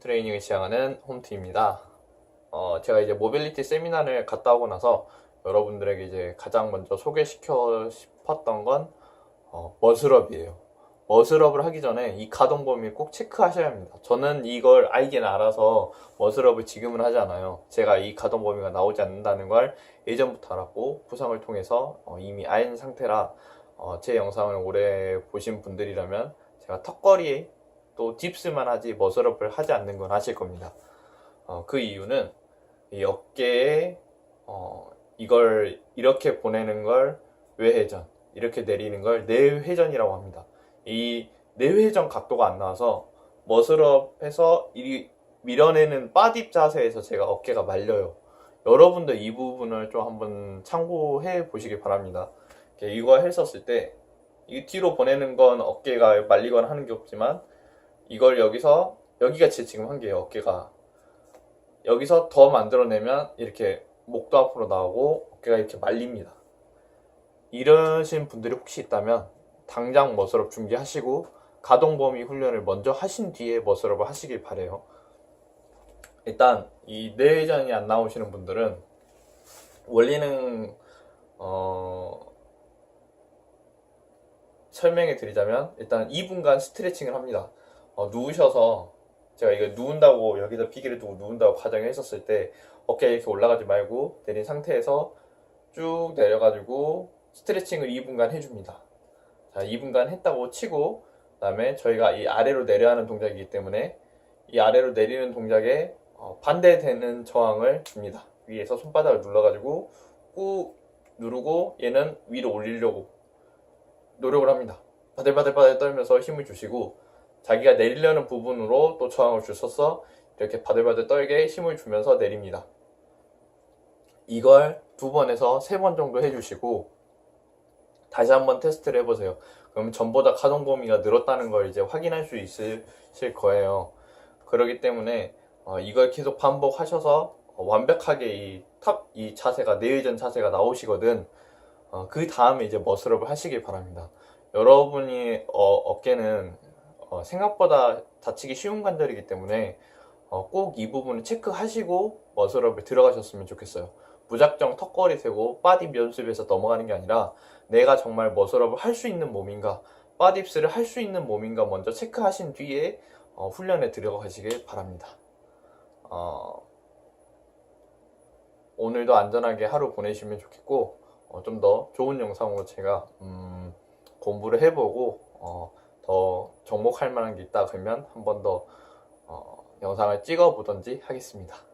트레이닝을 시작하는 홈트입니다. 어, 제가 이제 모빌리티 세미나를 갔다 오고 나서 여러분들에게 이제 가장 먼저 소개시켜 싶었던 건 어, 머슬업이에요. 머슬업을 하기 전에 이 가동 범위를 꼭 체크하셔야 합니다. 저는 이걸 알긴 알아서 머슬업을 지금은 하지 않아요. 제가 이 가동 범위가 나오지 않는다는 걸 예전부터 알았고 부상을 통해서 어, 이미 알 상태라 어, 제 영상을 오래 보신 분들이라면 제가 턱걸이에 또 딥스만 하지 머슬업을 하지 않는 건 아실 겁니다. 어, 그 이유는 이 어깨에 어, 이걸 이렇게 보내는 걸 외회전, 이렇게 내리는 걸 내회전이라고 합니다. 이 내회전 각도가 안 나와서 머슬업해서 이 밀어내는 바딥 자세에서 제가 어깨가 말려요. 여러분들 이 부분을 좀 한번 참고해 보시기 바랍니다. 이거 했었을 때, 이 뒤로 보내는 건 어깨가 말리거나 하는 게 없지만, 이걸 여기서, 여기가 제 지금 한 개예요, 어깨가. 여기서 더 만들어내면 이렇게 목도 앞으로 나오고 어깨가 이렇게 말립니다. 이러신 분들이 혹시 있다면 당장 머슬업 준비하시고 가동 범위 훈련을 먼저 하신 뒤에 머슬업을 하시길 바래요. 일단 이 뇌회전이 안 나오시는 분들은 원리는 어 설명해 드리자면 일단 2분간 스트레칭을 합니다. 어, 누우셔서 제가 이거 누운다고 여기다 비계를 두고 누운다고 가정을 했었을 때 어깨 이렇게 올라가지 말고 내린 상태에서 쭉 내려가지고 스트레칭을 2분간 해줍니다. 자, 2분간 했다고 치고 그다음에 저희가 이 아래로 내려 하는 동작이기 때문에 이 아래로 내리는 동작에 어, 반대되는 저항을 줍니다. 위에서 손바닥을 눌러가지고 꾹 누르고 얘는 위로 올리려고 노력을 합니다. 바들바들바들 떨면서 힘을 주시고 자기가 내리려는 부분으로 또 저항을 주셔서 이렇게 바들바들 떨게 힘을 주면서 내립니다. 이걸 두 번에서 세 번 정도 해주시고 다시 한번 테스트를 해보세요. 그럼 전보다 가동 범위가 늘었다는 걸 이제 확인할 수 있으실 거예요. 그렇기 때문에 어, 이걸 계속 반복하셔서 어, 완벽하게 이 탑, 이 자세가, 내의전 자세가 나오시거든. 어, 그 다음에 이제 머슬업을 하시길 바랍니다. 여러분이 어, 깨는 생각보다 다치기 쉬운 관절이기 때문에 어, 꼭 이 부분을 체크하시고 머슬업을 들어가셨으면 좋겠어요. 무작정 턱걸이 세고 바디 연습에서 넘어가는 게 아니라 내가 정말 머슬업을 할 수 있는 몸인가, 바딥스를 할 수 있는 몸인가 먼저 체크하신 뒤에 어, 훈련에 들어가시길 바랍니다. 어, 오늘도 안전하게 하루 보내시면 좋겠고 어, 좀 더 좋은 영상으로 제가 음, 공부를 해보고 어, 더 접목할 만한 게 있다 그러면 한 번더 어, 영상을 찍어 보던지 하겠습니다.